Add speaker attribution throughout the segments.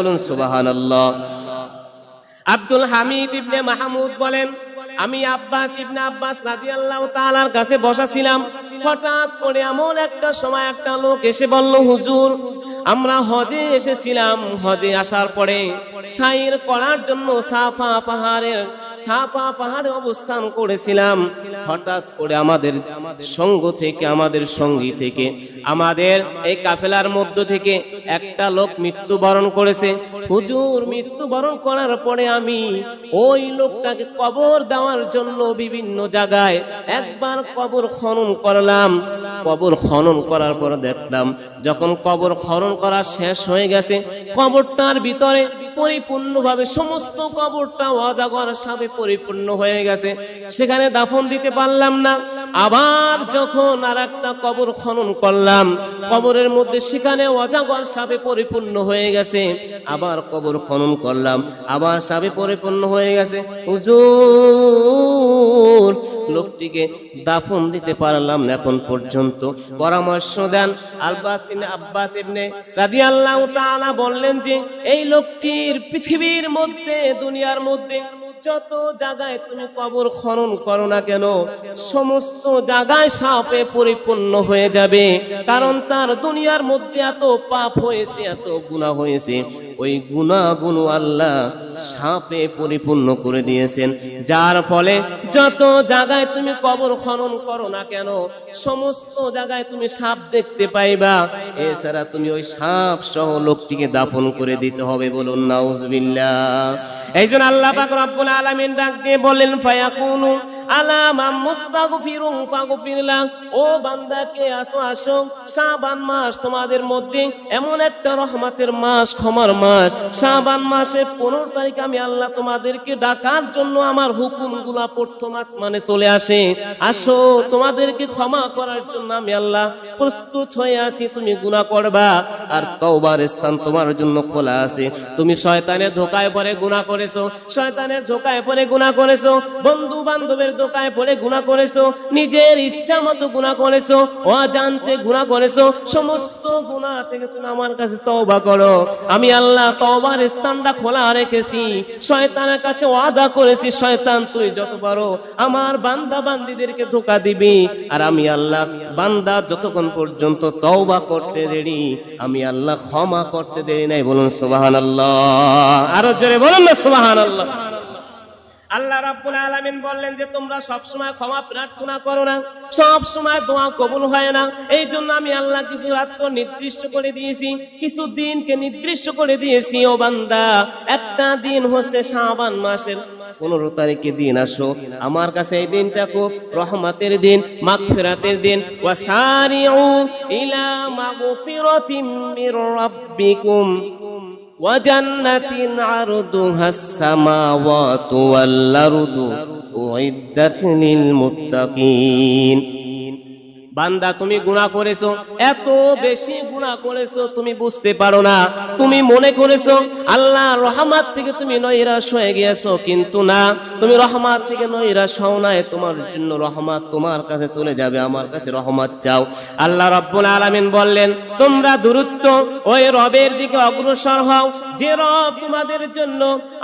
Speaker 1: বলুন সুবাহান আব্দুল হামিদ ইবনে মাহমুদ বলেন, আমি আব্বাস ইবনে আব্বাস রাদিয়াল্লাহু তাআলার কাছে বসা ছিলাম হঠাৎ করে এমন একটা সময় একটা লোক এসে বলল, হুজুর, আমরা হজে এসেছিলাম। হজে আসার পরে সাইর করার জন্য সাফা পাহাড়ের, সাফা পাহাড়ে অবস্থান করেছিলাম। হঠাৎ করে আমাদের সঙ্গ থেকে, আমাদের সঙ্গী থেকে, আমাদের এই কাফেলার মধ্য থেকে একটা লোক মৃত্যুবরণ করেছে। হুজুর, মৃত্যুবরণ করার পরে আমি ওই লোকটাকে কবর দেওয়ার জন্য বিভিন্ন জায়গায় একবার কবর খনন করলাম। কবর খনন করার পর দেখলাম, যখন কবর খনন করা শেষ হয়ে গেছে, কবরটার ভিতরে পরিপূর্ণভাবে সমস্ত কবরটা অজাগর সাথে পরিপূর্ণ হয়ে গেছে। সেখানে দাফন দিতে পারলাম না। আবার যখন আর একটা কবর খনন করলাম, কবরের মধ্যে সেখানে অজাগর সাপে পরিপূর্ণ হয়ে গেছে। আবার কবর খনন করলাম, আবার সাপে পরিপূর্ণ হয়ে গেছে। হুজুর, লোকটিকে দাফন দিতে পারলাম এখন পর্যন্ত। পরামর্শ দেন ইবনে আব্বাস ইবনে রাদিয়াল্লাহু তাআলা বললেন যে, এই লোকটির পৃথিবীর মধ্যে, দুনিয়ার মধ্যে যত জায়গায় তুমি কবর খনন করো না কেন, সমস্ত জায়গায় সাপে পরিপূর্ণ হয়ে যাবে। কারণ তার দুনিয়ার মধ্যে এত পাপ হয়েছে, এত গুণা হয়েছে। ওই গুণাগুণ আল্লাহ সাপে পরিপূর্ণ করে দিয়েছেন। যার ফলে যত জায়গায় তুমি কবর খনন করো না কেন, সমস্ত জায়গায় তুমি সাপ দেখতে পাইবা। এছাড়া তুমি ওই সাপ সহ লোকটিকে দাফন করে দিতে হবে বলুন নাউজবিল্লা এই জন্য আল্লাহ পাক রব্বুল আলামিন ডাক দিয়ে বললেন ফায়াকুনু আলামা মুস্তাগফিরুন ফাগফিরলা। ও বান্দাকে আসো আসো। শাবান মাস তোমাদের মধ্যে এমন একটা রহমতের মাস, ক্ষমার মাস। শাবান মাসে পনেরো তারিখ আমি আল্লাহ তোমাদেরকে ডাকার জন্য আমার হুকুমগুলা প্রথম আসমানে চলে আসে। আসো, তোমাদেরকে ক্ষমা করার জন্য আমি আল্লাহ প্রস্তুত হয়ে আছি, তুমি গুনাহ করবা। আর তওবার স্থান তোমার জন্য খোলা আছে। তুমি শয়তানের ধোকায় পড়ে গুনাহ করেছ, শয়তানের ধোকায় পড়ে গুনাহ করেছ। বন্ধু বান্ধবের ধোকায় পড়ে গুনাহ করেছ, নিজের ইচ্ছা মতো গুনাহ করেছ, অজান্তে গুনাহ করেছ, সমস্ত গুনাহ থেকে তুমি আমার কাছে তওবা করো। আমি আল্লাহ তওবার স্থানটা খোলা রেখেছি, শয়তানের কাছে ওয়াদা করেছি, শয়তান তুই যত পারো আমার বান্দা বান্দিদেরকে ধোকা দিবি। আর আমি আল্লাহ বান্দা যতক্ষণ পর্যন্ত তওবা করতে দেরি, আমি আল্লাহ ক্ষমা করতে দেরি নাই, বলুন সুবহানাল্লাহ। আরও জোরে বলুন না সুবহানাল্লাহ। আল্লাহ রাব্বুল আলামিন বললেন যে, তোমরা সব সময় ক্ষমা প্রার্থনা করো না, সব সময় দোয়া কবুল হয় না। এই জন্য আমি আল্লাহ কিছু রাত্র নির্দিষ্ট করে দিয়েছি, কিছু দিনকে নির্দিষ্ট করে দিয়েছি, ও বান্দা, একটা দিন হচ্ছে শাবান মাসের। পনেরো তারিখে দিন আসো। আমার কাছে এই দিনটা খুব রহমতের দিন, মাগফিরাতের দিন। ওয়াসারিউ ইলা মাগফিরাতিম মির রাব্বিকুম। وجنة عرضها السماوات والأرض أعدت للمتقين বান্দা তুমি গুণা করেছো এত বেশি গুণা করেছ তুমি বুঝতে পারো না। তুমি মনে করেছ, আল্লাহ রহমাত থেকে তুমি নৈরাশ হয়ে গিয়েছো, কিন্তু না, তুমি রহমাত থেকে নৈরাশ হও নাই। তোমার জন্য রহমাত তোমার কাছে চলে যাবে, আমার কাছে রহমত চাও। আল্লাহ রব্বুল আলামিন বললেন, তোমরা দূরত্ব, ওই রবের দিকে অগ্রসর হও। যে রব তোমাদের জন্য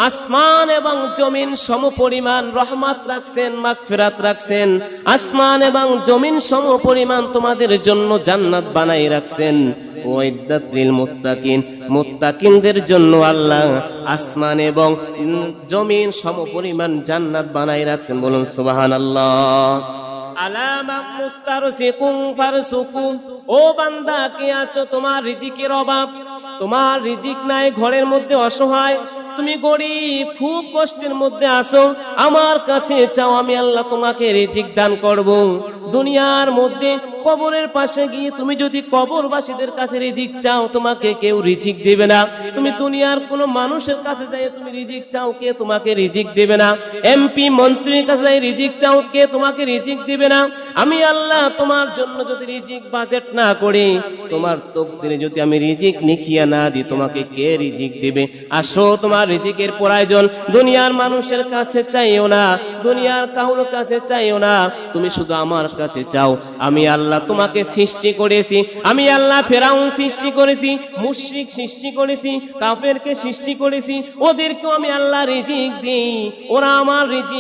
Speaker 1: আসমান এবং জমিন সম পরিমাণ রহমত রাখছেন, মাগফিরাত রাখছেন। আসমান এবং জমিন সম পরিমাণ তোমাদের জন্য জান্নাত বানাই রাখছেন। মুত্তাকিনদের জন্য আল্লাহ আসমান এবং জমিন সম পরিমাণ জান্নাত বানাই রাখছেন। বলুন, সুবহানাল্লাহ। ও বান্দা, কে তোমার রিজিকের অভাব। তোমার রিজিক নাই, ঘরের মধ্যে অসহায়। তুমি খুব কষ্টের মধ্যে আসো আমার কাছে চাও, আমি আল্লাহ তোমাকে রিজিক দান করব। দুনিয়ার মধ্যে কবরের পাশে গিয়ে তুমি যদি কবরবাসীদের কাছে রিজিক চাও, তোমাকে কেউ রিজিক দেবে না। তুমি দুনিয়ার কোনো মানুষের কাছে যাই তুমি রিজিক চাও, কে তোমাকে রিজিক দেবে না? এমপি মন্ত্রীর কাছে যাই রিজিক চাও, কে তোমাকে রিজিক দেবে না? আমি আল্লাহ তোমার জন্য যদি রিজিক বাজেট না করি, তোমার তকদিরে যদি আমি রিজিক লিখিয়া না দিই, তোমাকে কে রিজিক দিবে? আসো, তোমার রিজিকের প্রয়োজন। দুনিয়ার মানুষের কাছে চাইও না, দুনিয়ার কাউর কাছে চাইও না। তুমি শুধু আমার কাছে চাও। আমি আল্লাহ আল্লাহ তোমাকে সৃষ্টি করেছি। আমি আল্লাহ ফেরাউন সৃষ্টি করেছি, মুশরিক সৃষ্টি করেছি, কাফেরকে সৃষ্টি করেছি। ওদেরকেও আমি আল্লাহ রিজিক দিই, ওরা আমার রিজিক